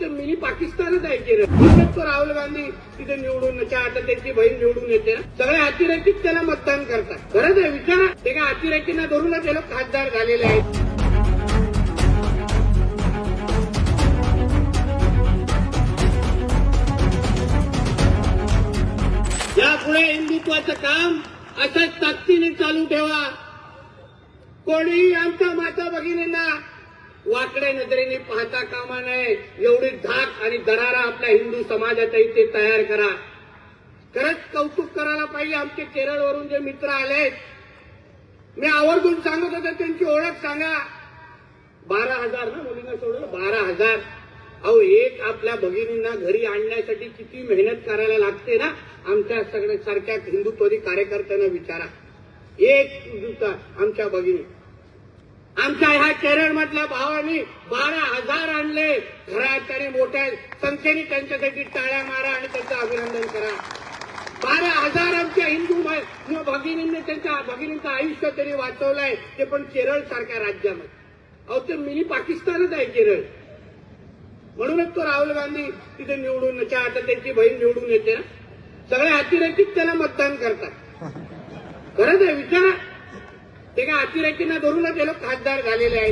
ते मिनी पाकिस्तानच आहे केरळ म्हणूनच तो राहुल गांधी तिथे निवडून आता त्यांची बहीण निवडून येते. ना सगळे अतिरेकीत त्याला मतदान करतात. खरंच आहे विचारा ते काय अतिरेकींना धरूनच ते लोक खासदार झालेले आहेत. यापुढे हिंदुत्वाचं काम असंच ताकदीने चालू ठेवा. कोणीही आमच्या माता भगिनी वाकड्या नजरेने पाहता कामा नये. एवढी धाक आणि दरारा आपल्या हिंदू समाजाच्या इथे तयार करा. खरंच कौतुक करायला पाहिजे आमचे केरळवरून जे मित्र आलेत. मी आवर्जून सांगत होतो त्यांची ओळख सांगा. बारा हजार ना मुलींना सोडलं? बारा हजार. अहो एक आपल्या भगिनींना घरी आणण्यासाठी किती मेहनत करायला लागते ना? आमच्या सगळ्या सारख्या हिंदुत्ववादी कार्यकर्त्यांना विचारा. एक दिवसा आमच्या भगिनी आमच्या ह्या केरळमधल्या भावानी बारा हजार आणले. घरात आणि मोठ्या संख्येने त्यांच्यासाठी टाळ्या मारा आणि त्यांचं अभिनंदन करा. बारा हजार आमच्या हिंदू मा- भगिनींनी त्यांच्या भगिनींचं आयुष्य तरी वाचवलंय. ते पण केरळ सारख्या राज्यामध्ये. अहो ते मिनी पाकिस्तानच आहे केरळ. म्हणूनच तो राहुल गांधी तिथे निवडून आता त्यांची बहीण निवडून येते ना. सगळे अतिरेकीत त्याला मतदान करतात. खरंच आहे विचारा. अतिरेकींना धरूनच हे लोक खासदार झालेले आहेत.